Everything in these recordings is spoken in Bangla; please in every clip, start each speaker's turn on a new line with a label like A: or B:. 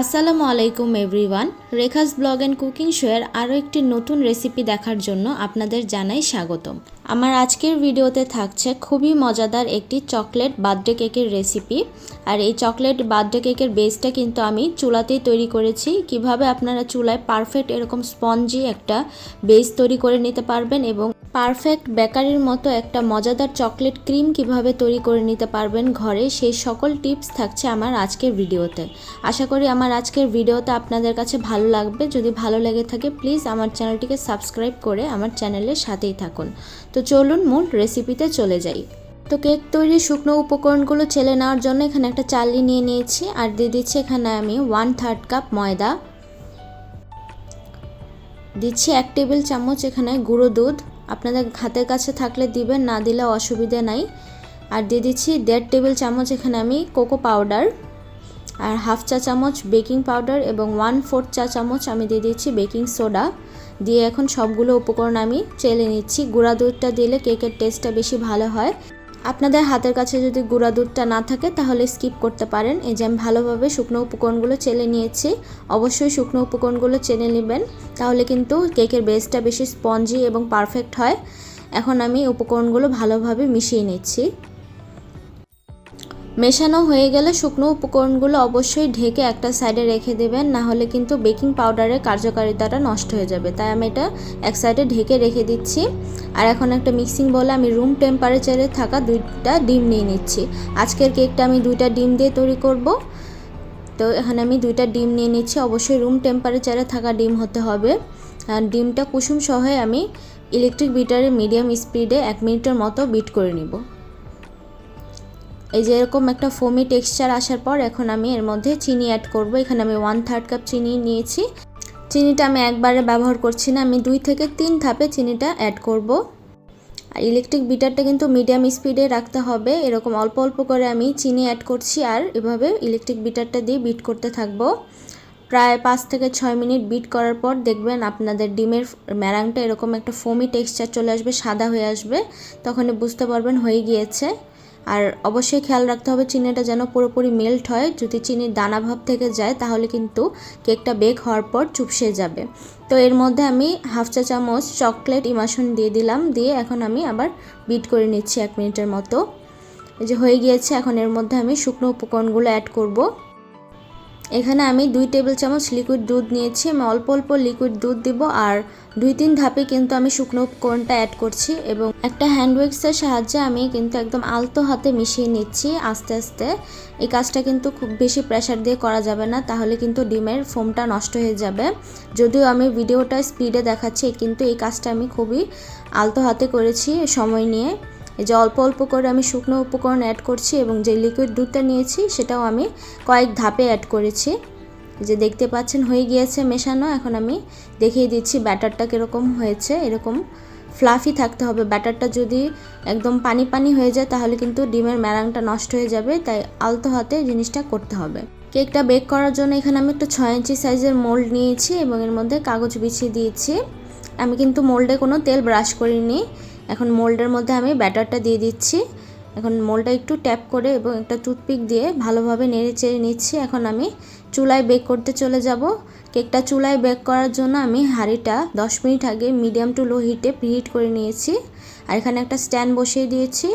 A: আসসালামু আলাইকুম everyone Rekha's blog and cooking শোয়ের আরও একটি নতুন রেসিপি দেখার জন্য আপনাদের জানাই স্বাগতম। আমার আজকের ভিডিওতে থাকছে খুবই মজাদার একটি চকলেট বার্থডে কেকের রেসিপি আর এই চকলেট বার্থডে কেকের বেসটা কিন্তু আমি চুলাতেই তৈরি করেছি। কীভাবে আপনারা চুলায় পারফেক্ট এরকম স্পঞ্জি একটা বেস তৈরি করে নিতে পারবেন এবং পারফেক্ট বেকারির মতো একটা মজাদার চকলেট ক্রিম কীভাবে তৈরি করে নিতে পারবেন ঘরে, সেই সকল টিপস থাকছে আমার আজকের ভিডিওতে। আশা করি আমার আজকের ভিডিওটা আপনাদের কাছে ভালো লাগবে। যদি ভালো লেগে থাকে প্লিজ আমার চ্যানেলটিকে সাবস্ক্রাইব করে আমার চ্যানেলের সাথেই থাকুন। তো চলুন মূল রেসিপিতে চলে যাই। তো কেক তৈরির শুকনো উপকরণগুলো ছেলে নেওয়ার জন্য এখানে একটা চালনি নিয়ে নিয়েছি। আর দিয়ে দিচ্ছি এখানে আমি ওয়ান থার্ড কাপ ময়দা। দিচ্ছি এক টেবিল চামচ এখানে গুঁড়ো দুধ। আপনাদের হাতের কাছে থাকলে দিবেন, না দিলে অসুবিধে নাই। আর দিয়ে দিচ্ছি দেড় টেবিল চামচ এখানে আমি কোকো পাউডার আর হাফ চা চামচ বেকিং পাউডার এবং ওয়ান ফোর্থ চা চামচ আমি দিয়ে দিচ্ছি বেকিং সোডা। দিয়ে এখন সবগুলো উপকরণ আমি চেলে নিচ্ছি। গুঁড়া দুধটা দিলে কেকের টেস্টটা বেশি ভালো হয়। আপনাদের হাতের কাছে যদি গুঁড়া দুধটা না থাকে, তাহলে স্কিপ করতে পারেন। এই যে আমি ভালোভাবে শুকনো উপকরণগুলো চেলে নিয়েছি। অবশ্যই শুকনো উপকরণগুলো চেনে নেবেন, তাহলে কিন্তু কেকের বেসটা বেশি স্পঞ্জি এবং পারফেক্ট হয়। এখন আমি উপকরণগুলো ভালোভাবে মিশিয়ে নিচ্ছি। মেশানো হয়ে গেলে শুকনো উপকরণগুলো অবশ্যই ঢেকে একটা সাইডে রেখে দেবেন, না হলে কিন্তু বেকিং পাউডারের কার্যকারিতাটা নষ্ট হয়ে যাবে। তাই আমি এটা এক সাইডে ঢেকে রেখে দিচ্ছি। আর এখন একটা মিক্সিং বলে আমি রুম টেম্পারেচারে থাকা দুইটা ডিম নিয়ে নিচ্ছি। আজকের কেকটা আমি দুইটা ডিম দিয়ে তৈরি করব। তো এখানে আমি দুইটা ডিম নিয়ে নিচ্ছি। অবশ্যই রুম টেম্পারেচারে থাকা ডিম হতে হবে। আর ডিমটা কুসুম সহ আমি ইলেকট্রিক বিটারে মিডিয়াম স্পিডে এক মিনিটের মতো বিট করে নিব। এই যে এরকম একটা ফোমি টেক্সচার আসার পর এখন আমি এর মধ্যে চিনি অ্যাড করব। এখানে আমি ওয়ান থার্ড কাপ চিনি নিয়েছি। চিনিটা আমি একবারে ব্যবহার করছি না, আমি দুই থেকে তিন ধাপে চিনিটা অ্যাড করব। আর ইলেকট্রিক বিটারটা কিন্তু মিডিয়াম স্পিডে রাখতে হবে। এরকম অল্প অল্প করে আমি চিনি অ্যাড করছি আর এভাবে ইলেকট্রিক বিটারটা দিয়ে বিট করতে থাকব। প্রায় পাঁচ থেকে ছয় মিনিট বিট করার পর দেখবেন আপনাদের ডিমের ম্যারাংটা এরকম একটা ফোমি টেক্সচার চলে আসবে, সাদা হয়ে আসবে। তখন বুঝতে পারবেন হয়ে গিয়েছে। আর অবশ্যই খেয়াল রাখতে হবে চিনিটা যেন পুরোপুরি মেল্ট হয়। যদি চিনির দানা ভাব থেকে যায়, তাহলে কিন্তু কেকটা বেক হওয়ার পর চুপসে যাবে। তো এর মধ্যে আমি হাফ চা চামচ চকলেট ইমাশন দিয়ে দিলাম, দিয়ে এখন আমি আবার বিট করে নিচ্ছি এক মিনিটের মতো। এই যে হয়ে গিয়েছে, এখন এর মধ্যে আমি শুকনো উপকরণগুলো অ্যাড করব। এখানে আমি দুই টেবিল চামচ লিকুইড দুধ নিয়েছি। আমি অল্প অল্প লিকুইড দুধ দিব আর দুই তিন ধাপে কিন্তু আমি শুকনো উপকরণটা অ্যাড করছি এবং একটা হ্যান্ড উইক্সের সাহায্যে আমি কিন্তু একদম আলতো হাতে মিশিয়ে নিচ্ছি আস্তে আস্তে। এই কাজটা কিন্তু খুব বেশি প্রেশার দিয়ে করা যাবে না, তাহলে কিন্তু ডিমের ফোমটা নষ্ট হয়ে যাবে। যদিও আমি ভিডিওটা স্পিডে দেখাচ্ছি, কিন্তু এই কাজটা আমি খুবই আলতো হাতে করেছি সময় নিয়ে। এই যে অল্প অল্প করে আমি শুকনো উপকরণ অ্যাড করছি এবং যে লিকুইড দুধটা নিয়েছি সেটাও আমি কয়েক ধাপে অ্যাড করেছি। যে দেখতে পাচ্ছেন হয়ে গিয়েছে মেশানো, এখন আমি দেখিয়ে দিচ্ছি ব্যাটারটা কীরকম হয়েছে। এরকম ফ্লাফি থাকতে হবে। ব্যাটারটা যদি একদম পানি পানি হয়ে যায়, তাহলে কিন্তু ডিমের ম্যারাংটা নষ্ট হয়ে যাবে, তাই আলতো হাতে জিনিসটা করতে হবে। কেকটা বেক করার জন্য এখানে আমি একটা ছয় ইঞ্চি সাইজের মোল্ড নিয়েছি এবং এর মধ্যে কাগজ বিছিয়ে দিয়েছি। আমি কিন্তু মোল্ডে কোনো তেল ব্রাশ করিনি। এখন মোল্ডের মধ্যে আমি ব্যাটারটা দিয়ে দিচ্ছি। এখন মোলটা একটু ট্যাপ করে এবং একটা টুথপিক দিয়ে ভালোভাবে নেড়ে চেড়ে নিচ্ছি। এখন আমি চুলায় বেক করতে চলে যাব। কেকটা চুলায় বেক করার জন্য আমি হাঁড়িটা 10 মিনিট আগে মিডিয়াম টু লো হিটে প্রিহিট করে নিয়েছি। আর এখানে একটা স্ট্যান্ড বসিয়ে দিয়েছি।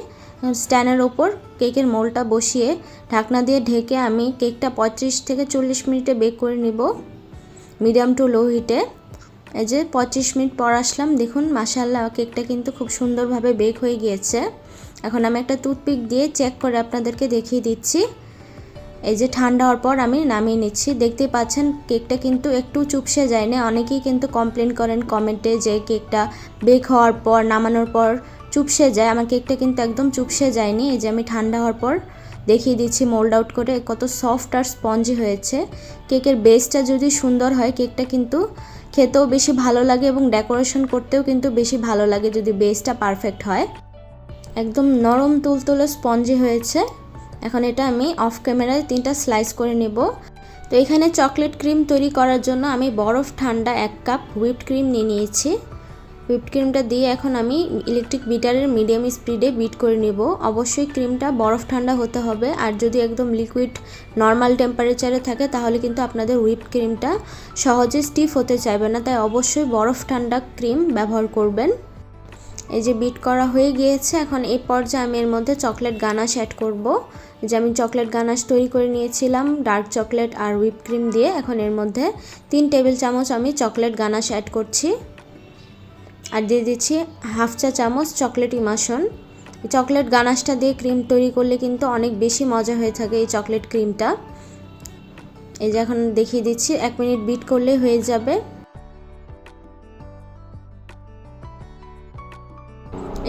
A: স্ট্যান্ডের ওপর কেকের মোলটা বসিয়ে ঢাকনা দিয়ে ঢেকে আমি কেকটা পঁয়ত্রিশ থেকে চল্লিশ মিনিটে বেক করে নিব। মিডিয়াম টু লো হিটে। এই যে পঁচিশ মিনিট পর আসলাম, দেখুন মাসাল্লাহ কেকটা কিন্তু খুব সুন্দরভাবে বেক হয়ে গিয়েছে। এখন আমি একটা টুথপিক দিয়ে চেক করে আপনাদেরকে দেখিয়ে দিচ্ছি। এই যে ঠান্ডা হওয়ার পর আমি নামিয়ে নিচ্ছি। দেখতে পাচ্ছেন, কেকটা কিন্তু একটু চুপসে যায় না অনেকেই কিন্তু কমপ্লেন করেন কমেন্টে যে কেকটা বেক হওয়ার পর, নামানোর পর চুপসে যায়। আমার কেকটা কিন্তু একদম চুপসে যায়নি। এই যে আমি ঠান্ডা হওয়ার পর দেখিয়ে দিচ্ছি, মোল্ড আউট করে। কত সফট আর স্পঞ্জি হয়েছে। কেকের বেসটা যদি সুন্দর হয়, কেকটা কিন্তু খেতেও বেশি ভালো লাগে এবং ডেকোরেশন করতেও কিন্তু বেশি ভালো লাগে যদি বেসটা পারফেক্ট হয়। একদম নরম তুলতুলে স্পঞ্জি হয়েছে। এখন এটা আমি অফ ক্যামেরায় তিনটা স্লাইস করে নেব। তো এখানে চকলেট ক্রিম তৈরি করার জন্য আমি বরফ ঠান্ডা এক কাপ হুইপড ক্রিম নিয়ে নিয়েছি। হুইপড ক্রিমটা দিয়ে এখন আমি ইলেকট্রিক বিটারের মিডিয়াম স্পিডে বিট করে নিব। অবশ্যই ক্রিমটা বরফ ঠান্ডা হতে হবে। আর যদি একদম লিকুইড নর্মাল টেম্পারেচারে থাকে, তাহলে কিন্তু আপনাদের হুইপড ক্রিমটা সহজে স্টিফ হতে চাইবে না। তাই অবশ্যই বরফ ঠান্ডা ক্রিম ব্যবহার করবেন। এই যে বিট করা হয়ে গিয়েছে, এখন এই পর্যায়ে আমি এর মধ্যে চকলেট গানাশ অ্যাড করব। যে আমি চকলেট গানাশ তৈরি করে নিয়েছিলাম ডার্ক চকলেট আর হুইপ ক্রিম দিয়ে। এখন এর মধ্যে তিন টেবিল চামচ আমি চকলেট গানাশ অ্যাড করছি। আর দিয়ে দিচ্ছি হাফ চা চামচ চকলেট ইমাশন চকলেট গানাশটা দিয়ে ক্রিম তৈরি করলে কিন্তু অনেক বেশি মজা হয়ে থাকে এই চকলেট ক্রিমটা। এই যে এখন দেখিয়ে দিচ্ছি, এক মিনিট বিট করলে হয়ে যাবে।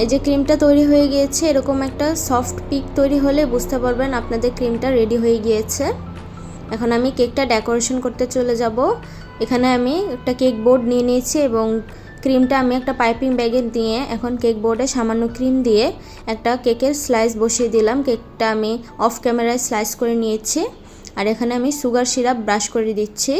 A: এই যে ক্রিমটা তৈরি হয়ে গিয়েছে, এরকম একটা সফট পিক তৈরি হলে বুঝতে পারবেন আপনাদের ক্রিমটা রেডি হয়ে গিয়েছে। এখন আমি কেকটা ডেকোরেশন করতে চলে যাব। এখানে আমি একটা কেক বোর্ড নিয়ে নিয়েছি এবং ক্রিমটা আমি একটা পাইপিং ব্যাগে দিয়ে এখন কেক বোর্ডে সামান্য ক্রিম দিয়ে একটা কেকের স্লাইস বসিয়ে দিলাম। কেকটা আমি অফ ক্যামেরায় স্লাইস করে নিয়েছি আর এখানে আমি সুগার সিরাপ ব্রাশ করে দিচ্ছি।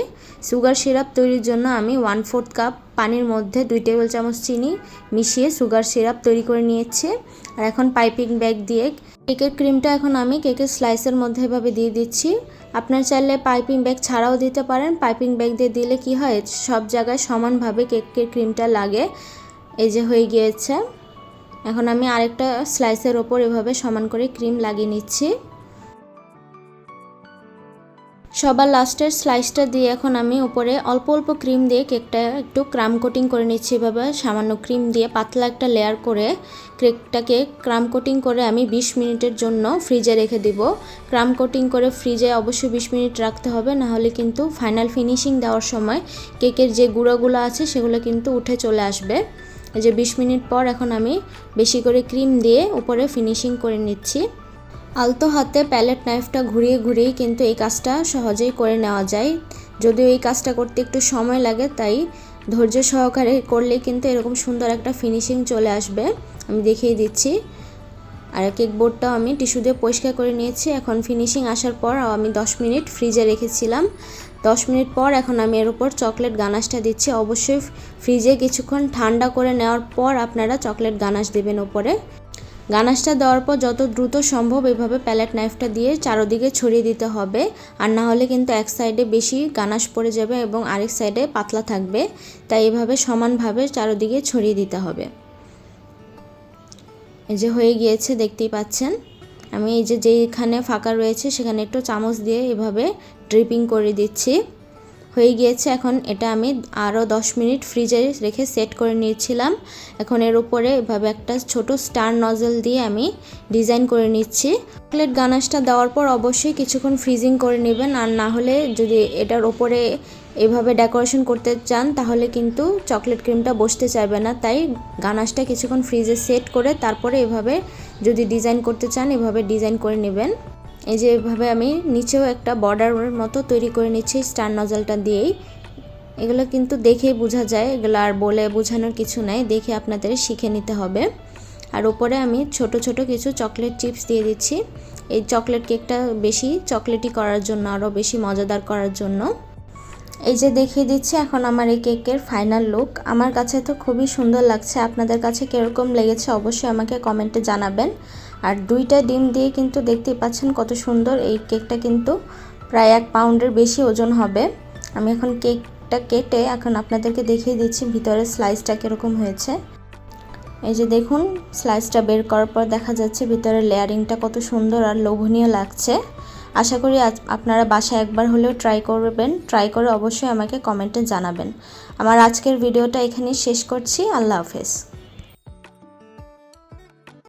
A: সুগার সিরাপ তৈরির জন্য আমি ওয়ান ফোর্থ কাপ পানির মধ্যে দুই টেবিল চামচ চিনি মিশিয়ে সুগার সিরাপ তৈরি করে নিয়েছি। আর এখন পাইপিং ব্যাগ দিয়ে কেকের ক্রিমটা এখন আমি কেকের স্লাইসের মধ্যে এভাবে দিয়ে দিচ্ছি। আপনার চাইলে পাইপিং ব্যাগ ছাড়াও দিতে পারেন। পাইপিং ব্যাগ দিয়ে দিলে কি হয়? সব জায়গায় সমানভাবে কেকের ক্রিমটা লাগে। এই যে হয়ে গিয়েছে। এখন আমি আরেকটা স্লাইসের ওপর এভাবে সমান করে ক্রিম লাগিয়ে নিচ্ছি। সবার লাস্টের স্লাইসটা দিয়ে এখন আমি উপরে অল্প অল্প ক্রিম দিয়ে কেকটা একটু ক্রাম কোটিং করে নিচ্ছি এভাবে। সামান্য ক্রিম দিয়ে পাতলা একটা লেয়ার করে কেকটাকে ক্রাম কোটিং করে আমি 20 মিনিটের জন্য ফ্রিজে রেখে দিব। ক্রাম কোটিং করে ফ্রিজে অবশ্যই 20 মিনিট রাখতে হবে, না হলে কিন্তু ফাইনাল ফিনিশিং দেওয়ার সময় কেকের যে গুঁড়োগুলো আছে সেগুলো কিন্তু উঠে চলে আসবে। যে 20 মিনিট পর এখন আমি বেশি করে ক্রিম দিয়ে উপরে ফিনিশিং করে নিচ্ছি। আলতো হাতে প্যালেট নাইফটা ঘুরিয়ে ঘুরিয়ে কিন্তু এই কাজটা সহজেই করে নেওয়া যায়। যদিও এই কাজটা করতে একটু সময় লাগে, তাই ধৈর্য সহকারে করলে কিন্তু এরকম সুন্দর একটা ফিনিশিং চলে আসবে। আমি দেখিয়ে দিচ্ছি। আর কেক বোর্ডটাও আমি টিস্যু দিয়ে পরিষ্কার করে নিয়েছি। এখন ফিনিশিং আসার পর আমি 10 মিনিট ফ্রিজে রেখেছিলাম। 10 মিনিট পর এখন আমি এর উপর চকলেট গানাশটা দিচ্ছি। অবশ্যই ফ্রিজে কিছুক্ষণ ঠান্ডা করে নেওয়ার পর আপনারা চকলেট গানাশ দেবেন ওপরে। গানাশটা দেওয়ার পর যত দ্রুত সম্ভব এভাবে প্যালেট নাইফটা দিয়ে চারোদিকে ছড়িয়ে দিতে হবে। আর না হলে কিন্তু এক সাইডে বেশি গানাশ পড়ে যাবে এবং আরেক সাইডে পাতলা থাকবে। তাই এভাবে সমানভাবে চারোদিকে ছড়িয়ে দিতে হবে। এই যে হয়ে গিয়েছে, দেখতেই পাচ্ছেন। আমি এই যে যেইখানে ফাঁকা রয়েছে, সেখানে একটু চামচ দিয়ে এভাবে ড্রিপিং করে দিচ্ছি। হয়ে গিয়েছে। এখন এটা আমি আরও 10 মিনিট ফ্রিজে রেখে সেট করে নিয়েছিলাম এখন এর উপরে এভাবে একটা ছোট স্টার নজল দিয়ে আমি ডিজাইন করে নিচ্ছি। চকলেট গানাশটা দেওয়ার পর অবশ্যই কিছুক্ষণ ফ্রিজিং করে নেবেন। আর না হলে যদি এটার ওপরে এভাবে ডেকোরেশন করতে চান, তাহলে কিন্তু চকলেট ক্রিমটা বসতে চাইবে না। তাই গানাশটা কিছুক্ষণ ফ্রিজে সেট করে তারপরে এভাবে যদি ডিজাইন করতে চান, এভাবে ডিজাইন করে নেবেন। এই যে এভাবে আমি নিচেও একটা বর্ডারের মতো তৈরি করে নিচ্ছি স্টার নজলটা দিয়েই। এগুলো কিন্তু দেখেই বোঝা যায়, এগুলো আর বলে বোঝানোর কিছু নাই, দেখে আপনাদের শিখে নিতে হবে। আর উপরে আমি ছোট ছোট কিছু চকলেট চিপস দিয়ে দিচ্ছি। এই চকলেট কেকটা বেশি চকলেটি করার জন্য, আরও বেশি মজাদার করার জন্য। এই যে দেখিয়ে দিচ্ছি, এখন আমার এই কেকের ফাইনাল লুক আমার কাছে তো খুবই সুন্দর লাগছে। আপনাদের কাছে কীরকম লেগেছে অবশ্যই আমাকে কমেন্টে জানাবেন। আর দুইটা ডিম দিয়ে কিন্তু দেখতেই পাচ্ছেন কত সুন্দর। এই কেকটা কিন্তু প্রায় এক পাউন্ডের বেশি ওজন হবে। আমি এখন কেকটা কেটে এখন আপনাদেরকে দেখিয়ে দিচ্ছি ভিতরে স্লাইসটা কীরকম হয়েছে। এই যে দেখুন স্লাইসটা বের করার পর দেখা যাচ্ছে ভিতরে লেয়ারিংটা কত সুন্দর আর লোভনীয় লাগছে। আশা করি আজ আপনারা বাসায় একবার হলেও ট্রাই করবেন। ট্রাই করে অবশ্যই আমাকে কমেন্টে জানাবেন। আমার আজকের ভিডিওটা এখানেই শেষ করছি। আল্লাহ হাফেজ।